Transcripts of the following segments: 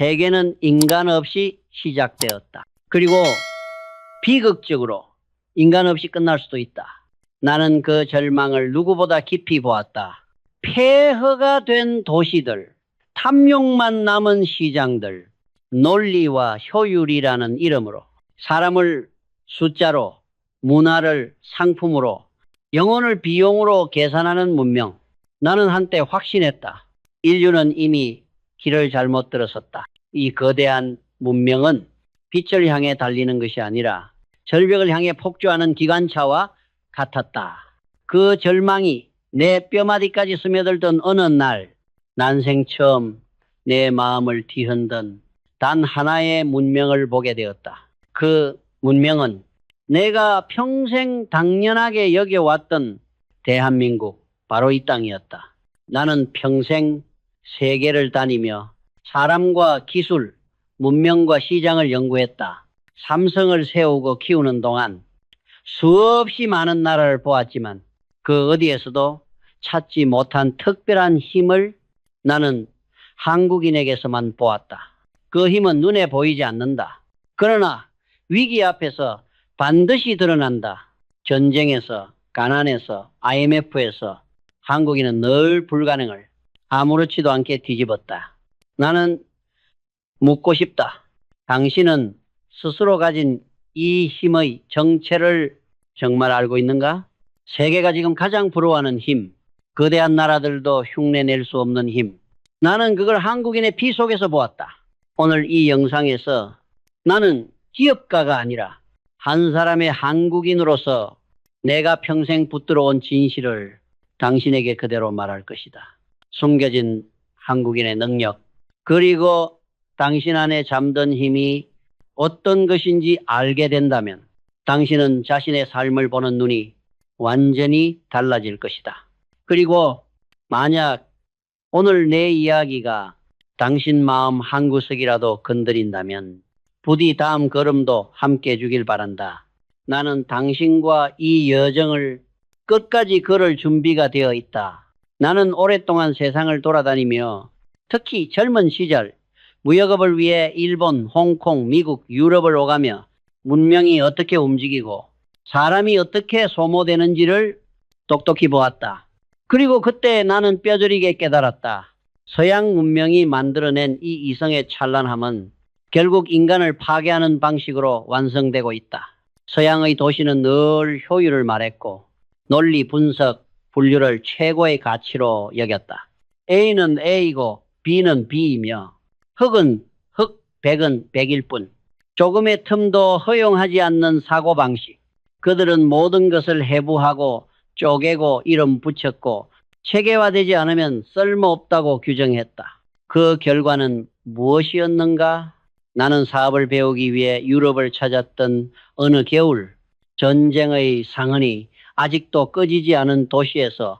세계는 인간 없이 시작되었다. 그리고 비극적으로 인간 없이 끝날 수도 있다. 나는 그 절망을 누구보다 깊이 보았다. 폐허가 된 도시들, 탐욕만 남은 시장들, 논리와 효율이라는 이름으로 사람을 숫자로, 문화를 상품으로, 영혼을 비용으로 계산하는 문명. 나는 한때 확신했다. 인류는 이미 길을 잘못 들었었다. 이 거대한 문명은 빛을 향해 달리는 것이 아니라 절벽을 향해 폭주하는 기관차와 같았다. 그 절망이 내 뼈마디까지 스며들던 어느 날 난생 처음 내 마음을 뒤흔든 단 하나의 문명을 보게 되었다. 그 문명은 내가 평생 당연하게 여겨왔던 대한민국 바로 이 땅이었다. 나는 평생 세계를 다니며 사람과 기술, 문명과 시장을 연구했다. 삼성을 세우고 키우는 동안 수없이 많은 나라를 보았지만 그 어디에서도 찾지 못한 특별한 힘을 나는 한국인에게서만 보았다. 그 힘은 눈에 보이지 않는다. 그러나 위기 앞에서 반드시 드러난다. 전쟁에서, 가난에서, IMF에서 한국인은 늘 불가능을 아무렇지도 않게 뒤집었다. 나는 묻고 싶다. 당신은 스스로 가진 이 힘의 정체를 정말 알고 있는가? 세계가 지금 가장 부러워하는 힘, 거대한 나라들도 흉내낼 수 없는 힘. 나는 그걸 한국인의 피 속에서 보았다. 오늘 이 영상에서 나는 기업가가 아니라 한 사람의 한국인으로서 내가 평생 붙들어 온 진실을 당신에게 그대로 말할 것이다. 숨겨진 한국인의 능력, 그리고 당신 안에 잠든 힘이 어떤 것인지 알게 된다면 당신은 자신의 삶을 보는 눈이 완전히 달라질 것이다. 그리고 만약 오늘 내 이야기가 당신 마음 한 구석이라도 건드린다면 부디 다음 걸음도 함께 해주길 바란다. 나는 당신과 이 여정을 끝까지 걸을 준비가 되어 있다. 나는 오랫동안 세상을 돌아다니며 특히 젊은 시절 무역업을 위해 일본, 홍콩, 미국, 유럽을 오가며 문명이 어떻게 움직이고 사람이 어떻게 소모되는지를 똑똑히 보았다. 그리고 그때 나는 뼈저리게 깨달았다. 서양 문명이 만들어낸 이 이성의 찬란함은 결국 인간을 파괴하는 방식으로 완성되고 있다. 서양의 도시는 늘 효율을 말했고 논리 분석, 분류를 최고의 가치로 여겼다. A는 A고 B는 B이며 흑은 흑, 백은 백일 뿐. 조금의 틈도 허용하지 않는 사고방식. 그들은 모든 것을 해부하고 쪼개고 이름 붙였고 체계화되지 않으면 쓸모없다고 규정했다. 그 결과는 무엇이었는가? 나는 사업을 배우기 위해 유럽을 찾았던 어느 겨울 전쟁의 상흔이 아직도 꺼지지 않은 도시에서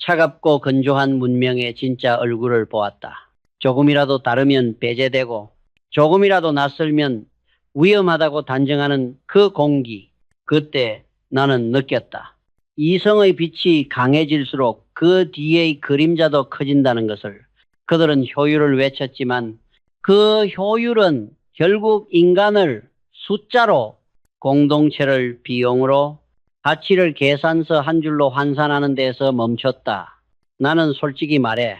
차갑고 건조한 문명의 진짜 얼굴을 보았다. 조금이라도 다르면 배제되고 조금이라도 낯설면 위험하다고 단정하는 그 공기. 그때 나는 느꼈다. 이성의 빛이 강해질수록 그 뒤의 그림자도 커진다는 것을 그들은 효율을 외쳤지만 그 효율은 결국 인간을 숫자로 공동체를 비용으로 가치를 계산서 한 줄로 환산하는 데서 멈췄다. 나는 솔직히 말해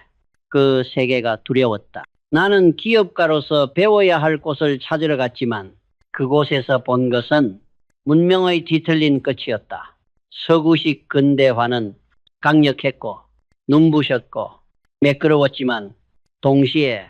그 세계가 두려웠다. 나는 기업가로서 배워야 할 곳을 찾으러 갔지만 그곳에서 본 것은 문명의 뒤틀린 끝이었다. 서구식 근대화는 강력했고 눈부셨고 매끄러웠지만 동시에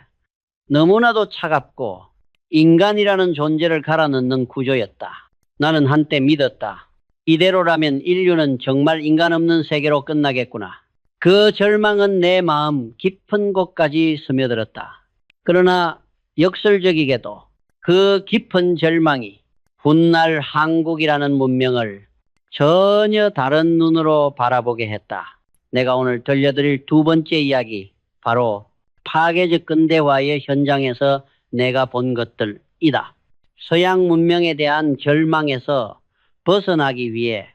너무나도 차갑고 인간이라는 존재를 갈아넣는 구조였다. 나는 한때 믿었다. 이대로라면 인류는 정말 인간 없는 세계로 끝나겠구나. 그 절망은 내 마음 깊은 곳까지 스며들었다. 그러나 역설적이게도 그 깊은 절망이 훗날 한국이라는 문명을 전혀 다른 눈으로 바라보게 했다. 내가 오늘 들려드릴 두 번째 이야기, 바로 파괴적 근대화의 현장에서 내가 본 것들이다. 서양 문명에 대한 절망에서 벗어나기 위해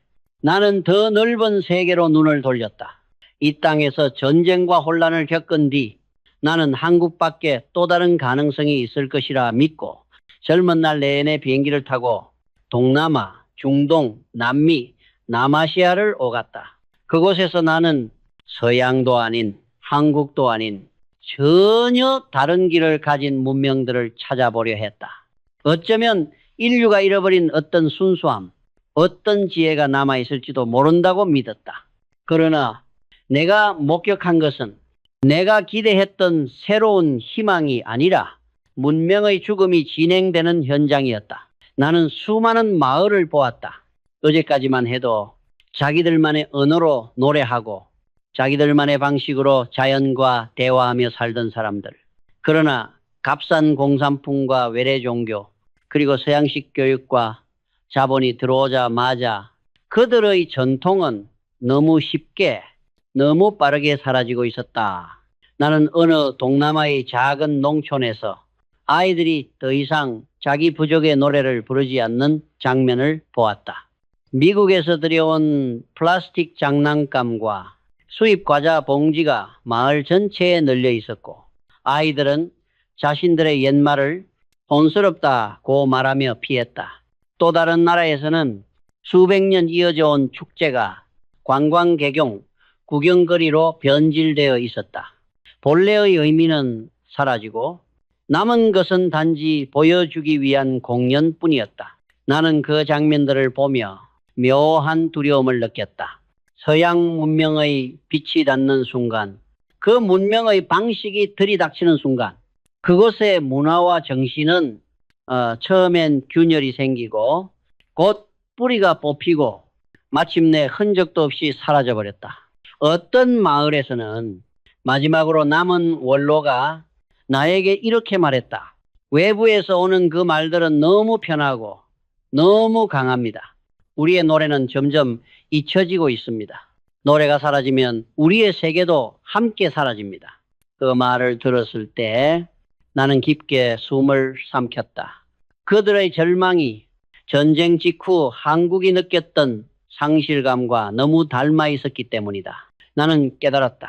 나는 더 넓은 세계로 눈을 돌렸다. 이 땅에서 전쟁과 혼란을 겪은 뒤 나는 한국밖에 또 다른 가능성이 있을 것이라 믿고 젊은 날 내내 비행기를 타고 동남아, 중동, 남미, 남아시아를 오갔다. 그곳에서 나는 서양도 아닌 한국도 아닌 전혀 다른 길을 가진 문명들을 찾아보려 했다. 어쩌면 인류가 잃어버린 어떤 순수함, 어떤 지혜가 남아있을지도 모른다고 믿었다. 그러나 내가 목격한 것은 내가 기대했던 새로운 희망이 아니라 문명의 죽음이 진행되는 현장이었다. 나는 수많은 마을을 보았다. 어제까지만 해도 자기들만의 언어로 노래하고 자기들만의 방식으로 자연과 대화하며 살던 사람들. 그러나 값싼 공산품과 외래 종교, 그리고 서양식 교육과 자본이 들어오자마자 그들의 전통은 너무 쉽게, 너무 빠르게 사라지고 있었다. 나는 어느 동남아의 작은 농촌에서 아이들이 더 이상 자기 부족의 노래를 부르지 않는 장면을 보았다. 미국에서 들여온 플라스틱 장난감과 수입 과자 봉지가 마을 전체에 널려 있었고 아이들은 자신들의 옛말을 돈스럽다고 말하며 피했다. 또 다른 나라에서는 수백 년 이어져 온 축제가 관광객용 구경거리로 변질되어 있었다. 본래의 의미는 사라지고 남은 것은 단지 보여주기 위한 공연뿐이었다. 나는 그 장면들을 보며 묘한 두려움을 느꼈다. 서양 문명의 빛이 닿는 순간, 그 문명의 방식이 들이닥치는 순간, 그곳의 문화와 정신은 어, 처음엔 균열이 생기고 곧 뿌리가 뽑히고 마침내 흔적도 없이 사라져 버렸다. 어떤 마을에서는 마지막으로 남은 원로가 나에게 이렇게 말했다. 외부에서 오는 그 말들은 너무 편하고 너무 강합니다. 우리의 노래는 점점 잊혀지고 있습니다. 노래가 사라지면 우리의 세계도 함께 사라집니다. 그 말을 들었을 때 나는 깊게 숨을 삼켰다. 그들의 절망이 전쟁 직후 한국이 느꼈던 상실감과 너무 닮아 있었기 때문이다. 나는 깨달았다.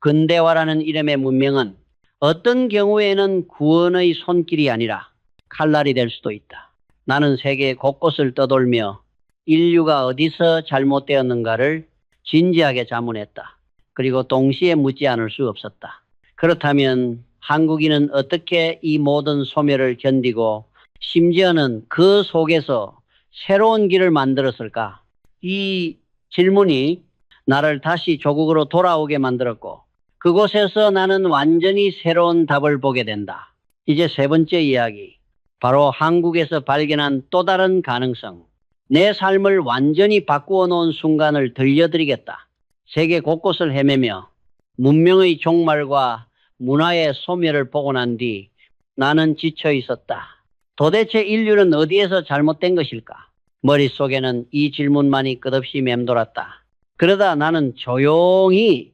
근대화라는 이름의 문명은 어떤 경우에는 구원의 손길이 아니라 칼날이 될 수도 있다. 나는 세계 곳곳을 떠돌며 인류가 어디서 잘못되었는가를 진지하게 자문했다. 그리고 동시에 묻지 않을 수 없었다. 그렇다면 한국인은 어떻게 이 모든 소멸을 견디고 심지어는 그 속에서 새로운 길을 만들었을까? 이 질문이 나를 다시 조국으로 돌아오게 만들었고 그곳에서 나는 완전히 새로운 답을 보게 된다. 이제 세 번째 이야기. 바로 한국에서 발견한 또 다른 가능성. 내 삶을 완전히 바꾸어 놓은 순간을 들려드리겠다. 세계 곳곳을 헤매며 문명의 종말과 문화의 소멸을 보고 난 뒤 나는 지쳐 있었다. 도대체 인류는 어디에서 잘못된 것일까? 머릿속에는 이 질문만이 끝없이 맴돌았다. 그러다 나는 조용히,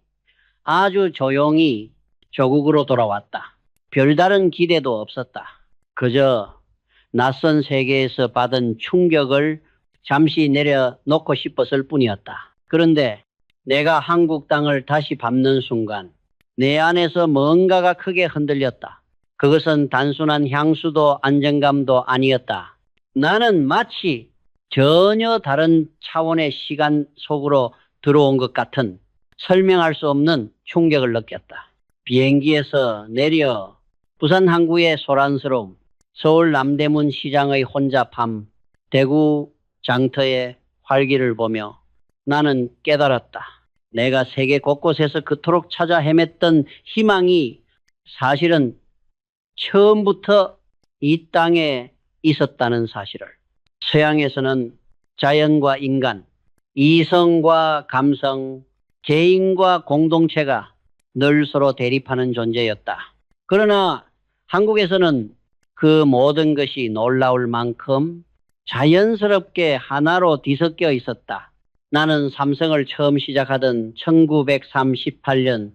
아주 조용히 조국으로 돌아왔다. 별다른 기대도 없었다. 그저 낯선 세계에서 받은 충격을 잠시 내려놓고 싶었을 뿐이었다. 그런데 내가 한국 땅을 다시 밟는 순간 내 안에서 뭔가가 크게 흔들렸다. 그것은 단순한 향수도 안정감도 아니었다. 나는 마치 전혀 다른 차원의 시간 속으로 들어온 것 같은 설명할 수 없는 충격을 느꼈다. 비행기에서 내려 부산 항구의 소란스러움, 서울 남대문 시장의 혼잡함, 대구 장터의 활기를 보며 나는 깨달았다. 내가 세계 곳곳에서 그토록 찾아 헤맸던 희망이 사실은 처음부터 이 땅에 있었다는 사실을 서양에서는 자연과 인간, 이성과 감성, 개인과 공동체가 늘 서로 대립하는 존재였다. 그러나 한국에서는 그 모든 것이 놀라울 만큼 자연스럽게 하나로 뒤섞여 있었다. 나는 삼성을 처음 시작하던 1938년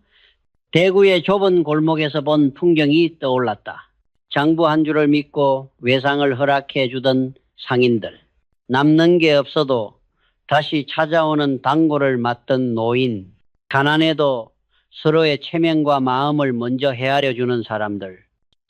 대구의 좁은 골목에서 본 풍경이 떠올랐다. 장부 한 줄을 믿고 외상을 허락해 주던 상인들. 남는 게 없어도 다시 찾아오는 당고를 맞던 노인. 가난해도 서로의 체면과 마음을 먼저 헤아려 주는 사람들.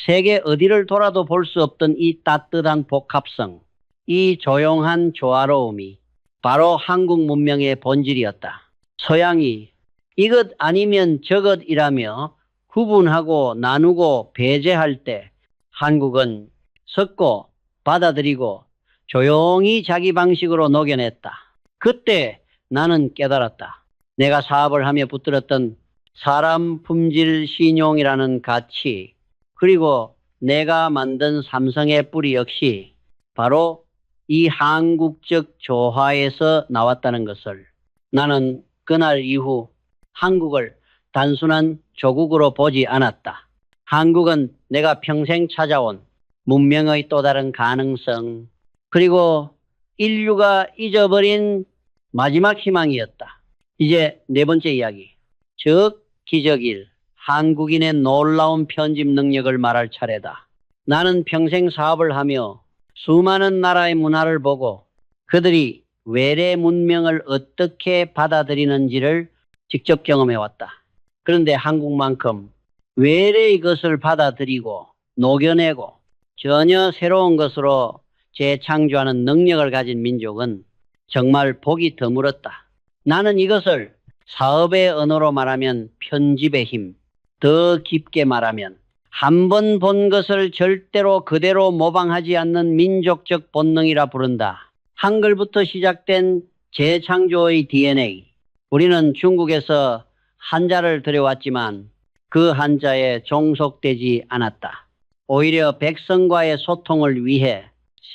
세계 어디를 돌아도 볼 수 없던 이 따뜻한 복합성, 이 조용한 조화로움이 바로 한국 문명의 본질이었다. 서양이 이것 아니면 저것이라며 구분하고 나누고 배제할 때 한국은 섞고 받아들이고 조용히 자기 방식으로 녹여냈다. 그때 나는 깨달았다. 내가 사업을 하며 붙들었던 사람 품질 신용이라는 가치, 그리고 내가 만든 삼성의 뿌리 역시 바로 이 한국적 조화에서 나왔다는 것을 나는 그날 이후 한국을 단순한 조국으로 보지 않았다. 한국은 내가 평생 찾아온 문명의 또 다른 가능성, 그리고 인류가 잊어버린 마지막 희망이었다. 이제 네 번째 이야기. 즉, 기적일. 한국인의 놀라운 편집 능력을 말할 차례다. 나는 평생 사업을 하며 수많은 나라의 문화를 보고 그들이 외래 문명을 어떻게 받아들이는지를 직접 경험해 왔다. 그런데 한국만큼 외래의 것을 받아들이고 녹여내고 전혀 새로운 것으로 재창조하는 능력을 가진 민족은 정말 복이 드물었다. 나는 이것을 사업의 언어로 말하면 편집의 힘, 더 깊게 말하면 한 번 본 것을 절대로 그대로 모방하지 않는 민족적 본능이라 부른다. 한글부터 시작된 재창조의 DNA. 우리는 중국에서 한자를 들여왔지만 그 한자에 종속되지 않았다. 오히려 백성과의 소통을 위해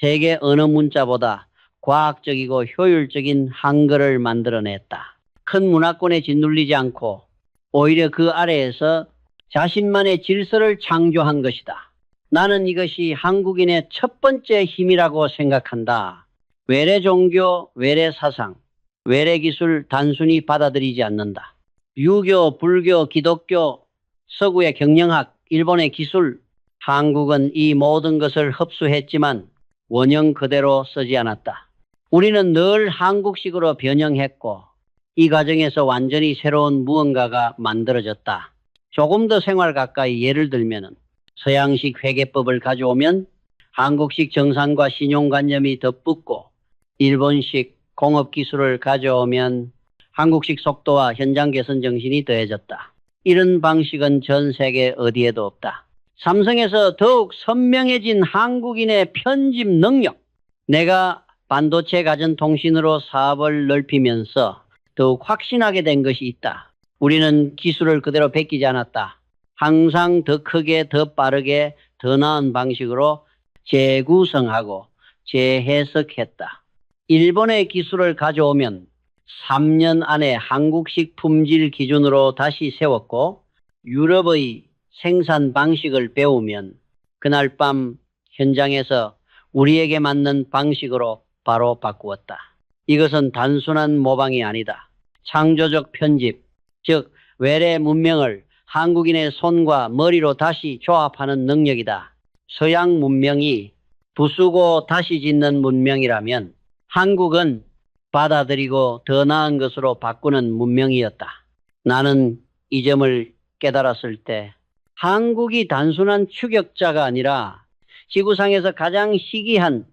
세계 어느 문자보다 과학적이고 효율적인 한글을 만들어냈다. 큰 문화권에 짓눌리지 않고 오히려 그 아래에서 자신만의 질서를 창조한 것이다. 나는 이것이 한국인의 첫 번째 힘이라고 생각한다. 외래 종교, 외래 사상, 외래 기술 단순히 받아들이지 않는다. 유교, 불교, 기독교, 서구의 경영학, 일본의 기술, 한국은 이 모든 것을 흡수했지만 원형 그대로 쓰지 않았다. 우리는 늘 한국식으로 변형했고 이 과정에서 완전히 새로운 무언가가 만들어졌다. 조금 더 생활 가까이 예를 들면 서양식 회계법을 가져오면 한국식 정산과 신용관념이 덧붙고 일본식 공업 기술을 가져오면 한국식 속도와 현장 개선 정신이 더해졌다. 이런 방식은 전 세계 어디에도 없다. 삼성에서 더욱 선명해진 한국인의 편집 능력. 내가 반도체 가전 통신으로 사업을 넓히면서 더욱 확신하게 된 것이 있다. 우리는 기술을 그대로 베끼지 않았다. 항상 더 크게, 더 빠르게, 더 나은 방식으로 재구성하고 재해석했다. 일본의 기술을 가져오면 3년 안에 한국식 품질 기준으로 다시 세웠고 유럽의 생산 방식을 배우면 그날 밤 현장에서 우리에게 맞는 방식으로 바로 바꾸었다. 이것은 단순한 모방이 아니다. 창조적 편집, 즉 외래 문명을 한국인의 손과 머리로 다시 조합하는 능력이다. 서양 문명이 부수고 다시 짓는 문명이라면 한국은 받아들이고 더 나은 것으로 바꾸는 문명이었다. 나는 이 점을 깨달았을 때 한국이 단순한 추격자가 아니라 지구상에서 가장 희귀한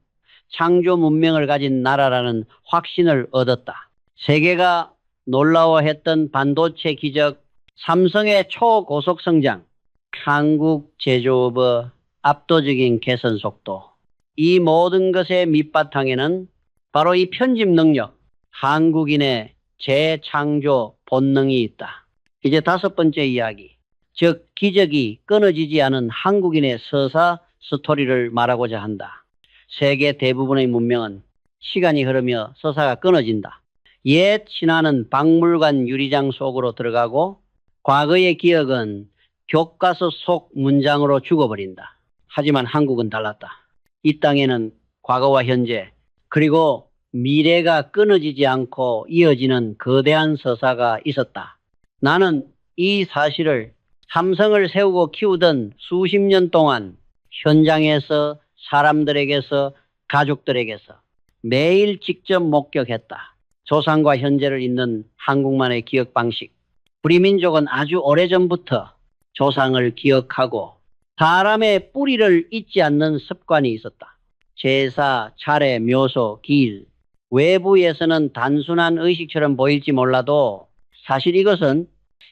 창조 문명을 가진 나라라는 확신을 얻었다. 세계가 놀라워했던 반도체 기적, 삼성의 초고속 성장, 한국 제조업의 압도적인 개선 속도, 이 모든 것의 밑바탕에는 바로 이 편집 능력, 한국인의 재창조 본능이 있다. 이제 다섯 번째 이야기. 즉, 기적이 끊어지지 않은 한국인의 서사 스토리를 말하고자 한다. 세계 대부분의 문명은 시간이 흐르며 서사가 끊어진다. 옛 신화는 박물관 유리장 속으로 들어가고 과거의 기억은 교과서 속 문장으로 죽어버린다. 하지만 한국은 달랐다. 이 땅에는 과거와 현재 그리고 미래가 끊어지지 않고 이어지는 거대한 서사가 있었다. 나는 이 사실을 삼성을 세우고 키우던 수십 년 동안 현장에서 사람들에게서 가족들에게서 매일 직접 목격했다. 조상과 현재를 잇는 한국만의 기억 방식. 우리 민족은 아주 오래전부터 조상을 기억하고 사람의 뿌리를 잊지 않는 습관이 있었다. 제사, 차례, 묘소, 기일. 외부에서는 단순한 의식처럼 보일지 몰라도 사실 이것은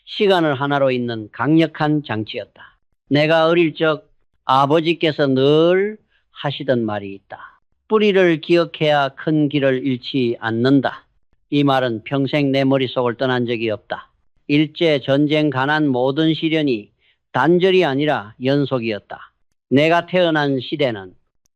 시간을 하나로 잇는 강력한 장치였다. 내가 어릴 적 아버지께서 늘 하시던 말이 있다. 뿌리를 기억해야 큰 길을 잃지 않는다. 이 말은 평생 내 머릿속을 떠난 적이 없다. 일제, 전쟁, 가난 모든 시련이 단절이 아니라 연속이었다. 내가 태어난 시대는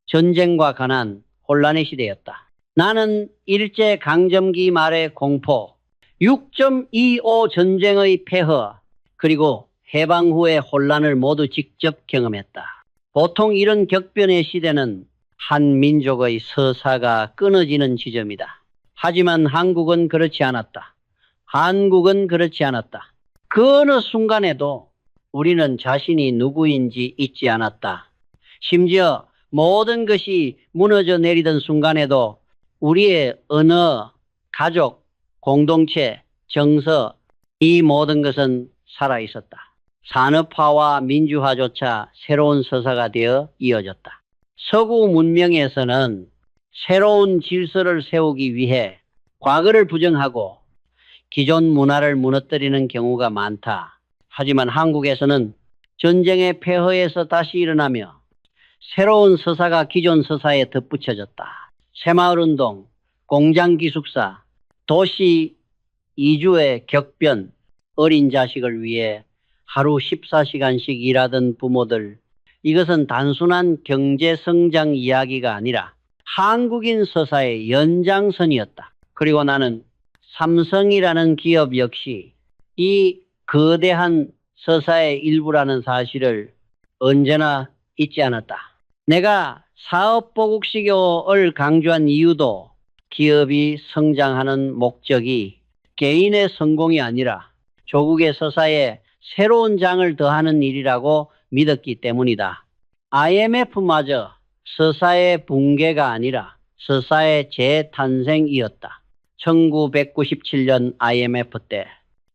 전쟁과 가난, 혼란의 시대였다. 나는 일제 강점기 말의 공포, 6.25 전쟁의 폐허, 그리고 해방 후의 혼란을 모두 직접 경험했다. 보통 이런 격변의 시대는 한 민족의 서사가 끊어지는 지점이다. 하지만 한국은 그렇지 않았다. 한국은 그렇지 않았다. 그 어느 순간에도 우리는 자신이 누구인지 잊지 않았다. 심지어 모든 것이 무너져 내리던 순간에도 우리의 언어, 가족, 공동체, 정서, 이 모든 것은 살아 있었다. 산업화와 민주화조차 새로운 서사가 되어 이어졌다. 서구 문명에서는 새로운 질서를 세우기 위해 과거를 부정하고 기존 문화를 무너뜨리는 경우가 많다. 하지만 한국에서는 전쟁의 폐허에서 다시 일어나며 새로운 서사가 기존 서사에 덧붙여졌다. 새마을운동, 공장기숙사, 도시 이주의 격변, 어린 자식을 위해 하루 14시간씩 일하던 부모들, 이것은 단순한 경제 성장 이야기가 아니라 한국인 서사의 연장선이었다. 그리고 나는 삼성이라는 기업 역시 이 거대한 서사의 일부라는 사실을 언제나 잊지 않았다. 내가 사업보국시교를 강조한 이유도 기업이 성장하는 목적이 개인의 성공이 아니라 조국의 서사에 새로운 장을 더하는 일이라고 믿었기 때문이다. IMF마저 서사의 붕괴가 아니라 서사의 재탄생이었다. 1997년 IMF 때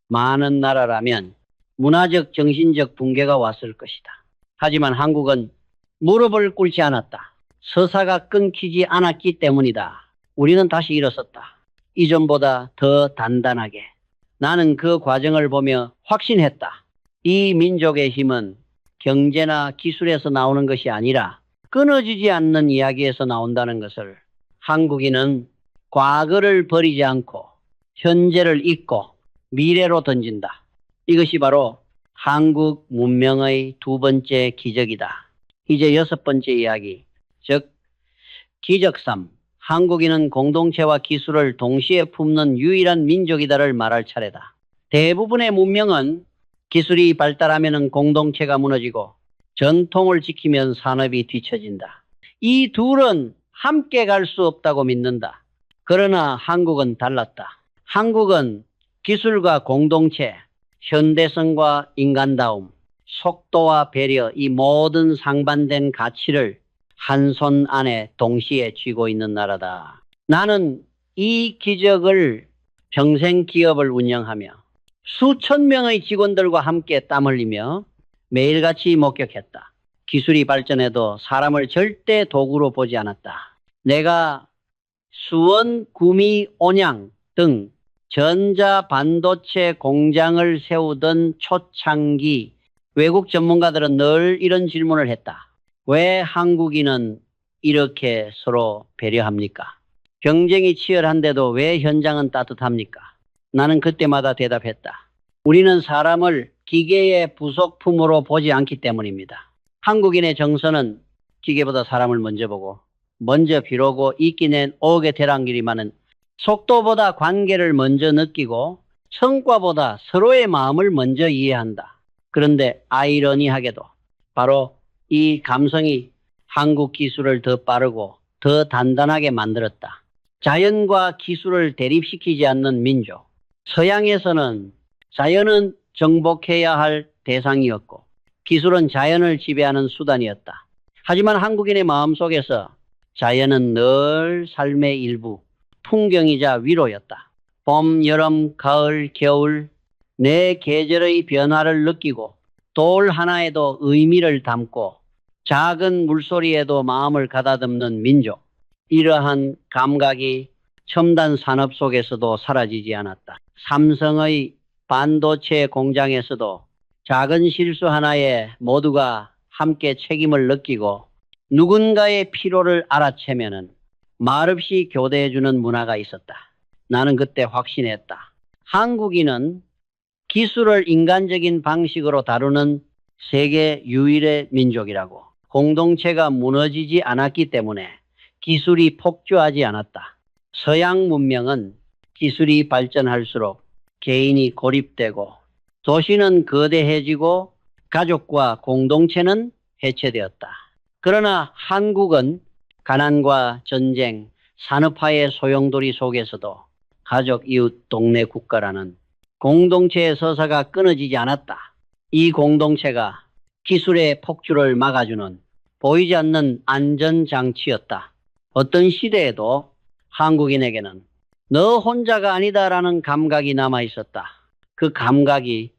많은 나라라면 문화적 정신적 붕괴가 왔을 것이다. 하지만 한국은 무릎을 꿇지 않았다. 서사가 끊기지 않았기 때문이다. 우리는 다시 일어섰다. 이전보다 더 단단하게. 나는 그 과정을 보며 확신했다. 이 민족의 힘은 경제나 기술에서 나오는 것이 아니라 끊어지지 않는 이야기에서 나온다는 것을 한국인은 과거를 버리지 않고 현재를 잊고 미래로 던진다. 이것이 바로 한국 문명의 두 번째 기적이다. 이제 여섯 번째 이야기, 즉 기적삼. 한국인은 공동체와 기술을 동시에 품는 유일한 민족이다를 말할 차례다. 대부분의 문명은 기술이 발달하면 공동체가 무너지고 전통을 지키면 산업이 뒤처진다. 이 둘은 함께 갈 수 없다고 믿는다. 그러나 한국은 달랐다. 한국은 기술과 공동체, 현대성과 인간다움, 속도와 배려 이 모든 상반된 가치를 한 손 안에 동시에 쥐고 있는 나라다. 나는 이 기적을 평생 기업을 운영하며 수천 명의 직원들과 함께 땀 흘리며 매일같이 목격했다. 기술이 발전해도 사람을 절대 도구로 보지 않았다. 내가 수원, 구미, 온양 등 전자 반도체 공장을 세우던 초창기 외국 전문가들은 늘 이런 질문을 했다. 왜 한국인은 이렇게 서로 배려합니까? 경쟁이 치열한데도 왜 현장은 따뜻합니까? 나는 그때마다 대답했다. 우리는 사람을 기계의 부속품으로 보지 않기 때문입니다. 한국인의 정서는 기계보다 사람을 먼저 보고 먼저 비로고 낸 오게 되란길이마는 속도보다 관계를 먼저 느끼고 성과보다 서로의 마음을 먼저 이해한다. 그런데 아이러니하게도 바로 이 감성이 한국 기술을 더 빠르고 더 단단하게 만들었다. 자연과 기술을 대립시키지 않는 민족. 서양에서는 자연은 정복해야 할 대상이었고 기술은 자연을 지배하는 수단이었다. 하지만 한국인의 마음속에서 자연은 늘 삶의 일부, 풍경이자 위로였다. 봄, 여름, 가을, 겨울, 내 계절의 변화를 느끼고 돌 하나에도 의미를 담고 작은 물소리에도 마음을 가다듬는 민족. 이러한 감각이 첨단 산업 속에서도 사라지지 않았다. 삼성의 반도체 공장에서도 작은 실수 하나에 모두가 함께 책임을 느끼고 누군가의 피로를 알아채면은 말없이 교대해주는 문화가 있었다. 나는 그때 확신했다. 한국인은 기술을 인간적인 방식으로 다루는 세계 유일의 민족이라고. 공동체가 무너지지 않았기 때문에 기술이 폭주하지 않았다. 서양 문명은 기술이 발전할수록 개인이 고립되고 도시는 거대해지고 가족과 공동체는 해체되었다. 그러나 한국은 가난과 전쟁, 산업화의 소용돌이 속에서도 가족, 이웃, 동네 국가라는 공동체의 서사가 끊어지지 않았다. 이 공동체가 기술의 폭주를 막아주는 보이지 않는 안전장치였다. 어떤 시대에도 한국인에게는 너 혼자가 아니다라는 감각이 남아 있었다. 그 감각이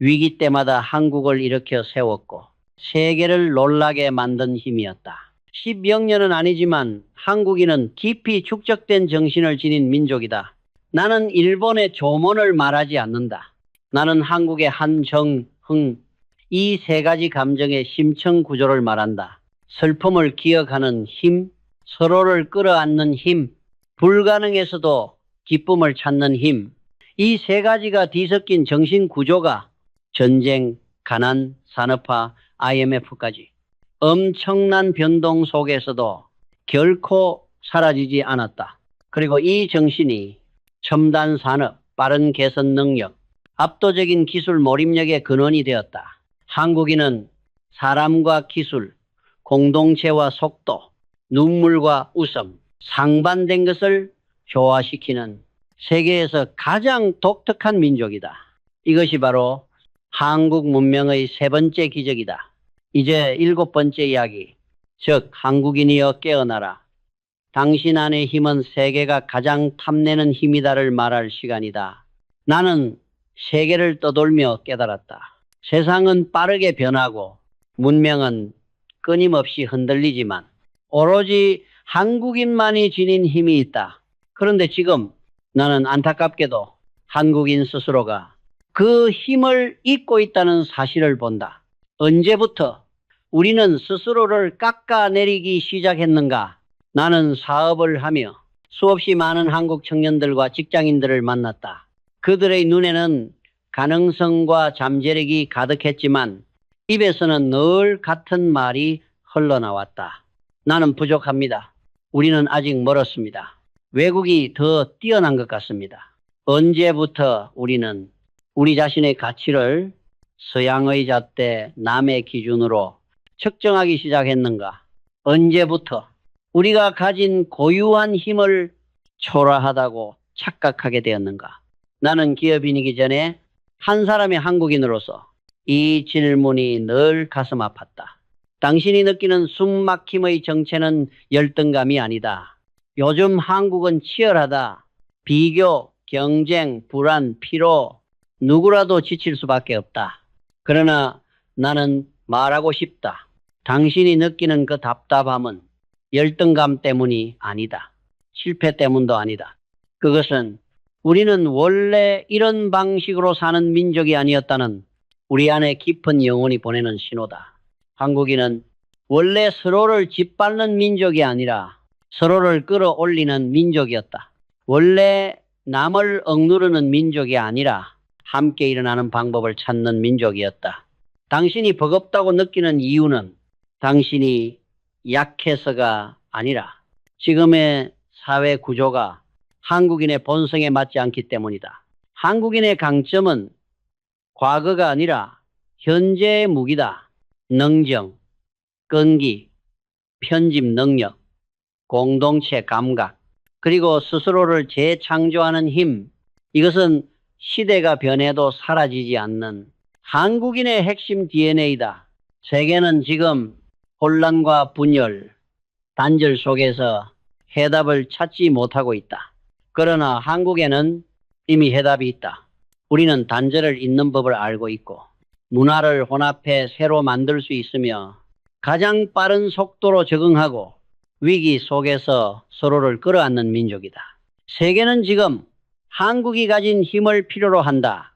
위기 때마다 한국을 일으켜 세웠고 세계를 놀라게 만든 힘이었다. 10여 년은 아니지만 한국인은 깊이 축적된 정신을 지닌 민족이다. 나는 일본의 조문을 말하지 않는다. 나는 한국의 한정 흥 이 세 가지 감정의 심층 구조를 말한다. 슬픔을 기억하는 힘, 서로를 끌어안는 힘, 불가능에서도 기쁨을 찾는 힘. 이 세 가지가 뒤섞인 정신 구조가 전쟁, 가난, 산업화, IMF까지 엄청난 변동 속에서도 결코 사라지지 않았다. 그리고 이 정신이 첨단 산업, 빠른 개선 능력, 압도적인 기술 몰입력의 근원이 되었다. 한국인은 사람과 기술, 공동체와 속도, 눈물과 웃음, 상반된 것을 조화시키는 세계에서 가장 독특한 민족이다. 이것이 바로 한국 문명의 세 번째 기적이다. 이제 일곱 번째 이야기, 즉 한국인이여 깨어나라. 당신 안의 힘은 세계가 가장 탐내는 힘이다를 말할 시간이다. 나는 세계를 떠돌며 깨달았다. 세상은 빠르게 변하고 문명은 끊임없이 흔들리지만 오로지 한국인만이 지닌 힘이 있다. 그런데 지금 나는 안타깝게도 한국인 스스로가 그 힘을 잊고 있다는 사실을 본다. 언제부터 우리는 스스로를 깎아내리기 시작했는가? 나는 사업을 하며 수없이 많은 한국 청년들과 직장인들을 만났다. 그들의 눈에는 가능성과 잠재력이 가득했지만 입에서는 늘 같은 말이 흘러나왔다. 나는 부족합니다. 우리는 아직 멀었습니다. 외국이 더 뛰어난 것 같습니다. 언제부터 우리는 우리 자신의 가치를 서양의 잣대 남의 기준으로 측정하기 시작했는가? 언제부터 우리가 가진 고유한 힘을 초라하다고 착각하게 되었는가? 나는 기업인이기 전에 한 사람의 한국인으로서 이 질문이 늘 가슴 아팠다. 당신이 느끼는 숨막힘의 정체는 열등감이 아니다. 요즘 한국은 치열하다. 비교, 경쟁, 불안, 피로, 누구라도 지칠 수밖에 없다. 그러나 나는 말하고 싶다. 당신이 느끼는 그 답답함은 열등감 때문이 아니다. 실패 때문도 아니다. 그것은 우리는 원래 이런 방식으로 사는 민족이 아니었다는 우리 안에 깊은 영혼이 보내는 신호다. 한국인은 원래 서로를 짓밟는 민족이 아니라 서로를 끌어올리는 민족이었다. 원래 남을 억누르는 민족이 아니라 함께 일어나는 방법을 찾는 민족이었다. 당신이 버겁다고 느끼는 이유는 당신이 약해서가 아니라 지금의 사회 구조가 한국인의 본성에 맞지 않기 때문이다. 한국인의 강점은 과거가 아니라 현재의 무기다. 능정, 끈기, 편집 능력, 공동체 감각, 그리고 스스로를 재창조하는 힘. 이것은 시대가 변해도 사라지지 않는 한국인의 핵심 DNA다. 세계는 지금 혼란과 분열, 단절 속에서 해답을 찾지 못하고 있다. 그러나 한국에는 이미 해답이 있다. 우리는 단절을 잇는 법을 알고 있고 문화를 혼합해 새로 만들 수 있으며 가장 빠른 속도로 적응하고 위기 속에서 서로를 끌어안는 민족이다. 세계는 지금 한국이 가진 힘을 필요로 한다.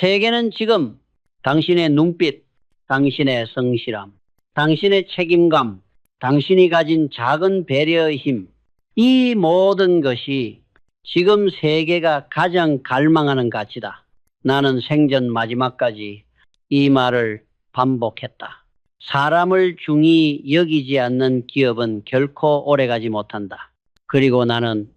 세계는 지금 당신의 눈빛, 당신의 성실함, 당신의 책임감, 당신이 가진 작은 배려의 힘, 이 모든 것이 지금 세계가 가장 갈망하는 가치다. 나는 생전 마지막까지 이 말을 반복했다. 사람을 중히 여기지 않는 기업은 결코 오래가지 못한다. 그리고 나는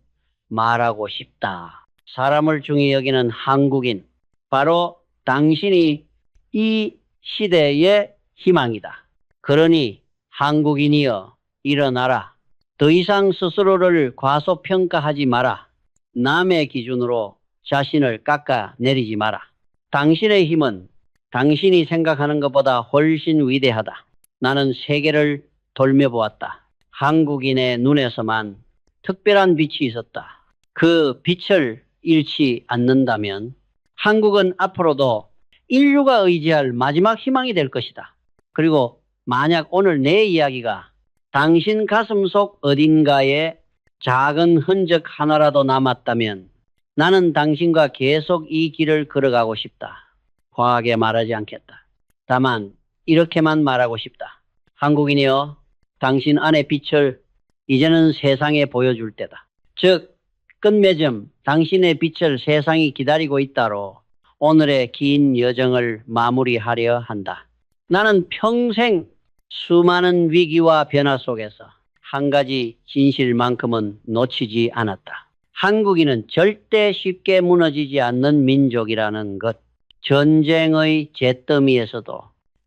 말하고 싶다. 사람을 중히 여기는 한국인, 바로 당신이 이 시대의 희망이다. 그러니 한국인이여 일어나라. 더 이상 스스로를 과소평가하지 마라. 남의 기준으로 자신을 깎아내리지 마라. 당신의 힘은 당신이 생각하는 것보다 훨씬 위대하다. 나는 세계를 돌며 보았다. 한국인의 눈에서만 특별한 빛이 있었다. 그 빛을 잃지 않는다면 한국은 앞으로도 인류가 의지할 마지막 희망이 될 것이다. 그리고 만약 오늘 내 이야기가 당신 가슴 속 어딘가에 작은 흔적 하나라도 남았다면 나는 당신과 계속 이 길을 걸어가고 싶다. 과하게 말하지 않겠다. 다만 이렇게만 말하고 싶다. 한국인이여 당신 안의 빛을 이제는 세상에 보여줄 때다. 즉 끝맺음 당신의 빛을 세상이 기다리고 있다로 오늘의 긴 여정을 마무리하려 한다. 나는 평생 수많은 위기와 변화 속에서 한 가지 진실만큼은 놓치지 않았다. 한국인은 절대 쉽게 무너지지 않는 민족이라는 것. 전쟁의 잿더미에서도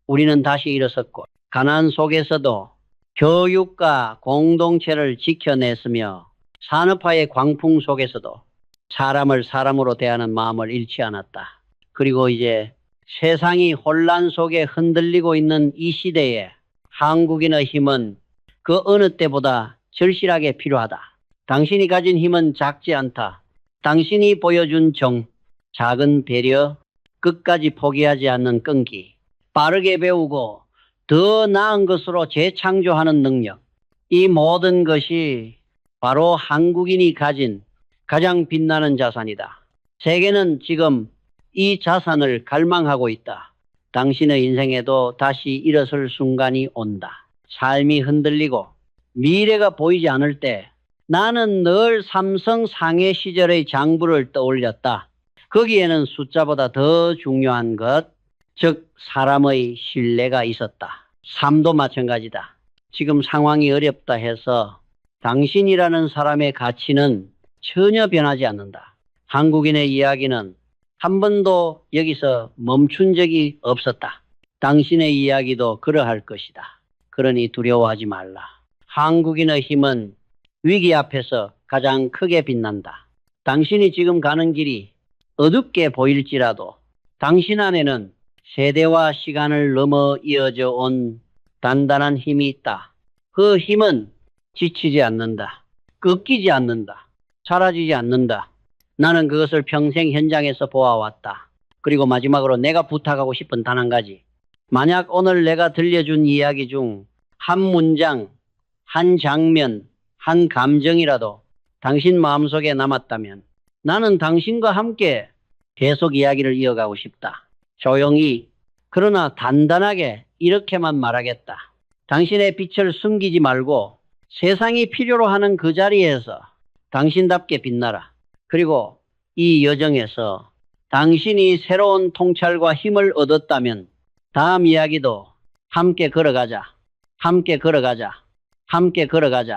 우리는 다시 일어섰고 가난 속에서도 교육과 공동체를 지켜냈으며 산업화의 광풍 속에서도 사람을 사람으로 대하는 마음을 잃지 않았다. 그리고 이제 세상이 혼란 속에 흔들리고 있는 이 시대에 한국인의 힘은 그 어느 때보다 절실하게 필요하다. 당신이 가진 힘은 작지 않다. 당신이 보여준 정, 작은 배려, 끝까지 포기하지 않는 끈기, 빠르게 배우고 더 나은 것으로 재창조하는 능력, 이 모든 것이 바로 한국인이 가진 가장 빛나는 자산이다. 세계는 지금 이 자산을 갈망하고 있다. 당신의 인생에도 다시 일어설 순간이 온다. 삶이 흔들리고 미래가 보이지 않을 때 나는 늘 삼성 상해 시절의 장부를 떠올렸다. 거기에는 숫자보다 더 중요한 것, 즉 사람의 신뢰가 있었다. 삶도 마찬가지다. 지금 상황이 어렵다 해서 당신이라는 사람의 가치는 전혀 변하지 않는다. 한국인의 이야기는 한 번도 여기서 멈춘 적이 없었다. 당신의 이야기도 그러할 것이다. 그러니 두려워하지 말라. 한국인의 힘은 위기 앞에서 가장 크게 빛난다. 당신이 지금 가는 길이 어둡게 보일지라도 당신 안에는 세대와 시간을 넘어 이어져 온 단단한 힘이 있다. 그 힘은 지치지 않는다. 꺾이지 않는다. 사라지지 않는다. 나는 그것을 평생 현장에서 보아왔다. 그리고 마지막으로 내가 부탁하고 싶은 단 한 가지. 만약 오늘 내가 들려준 이야기 중 한 문장, 한 장면, 한 감정이라도 당신 마음속에 남았다면 나는 당신과 함께 계속 이야기를 이어가고 싶다. 조용히, 그러나 단단하게 이렇게만 말하겠다. 당신의 빛을 숨기지 말고 세상이 필요로 하는 그 자리에서 당신답게 빛나라. 그리고 이 여정에서 당신이 새로운 통찰과 힘을 얻었다면 다음 이야기도 함께 걸어가자. 함께 걸어가자. 함께 걸어가자.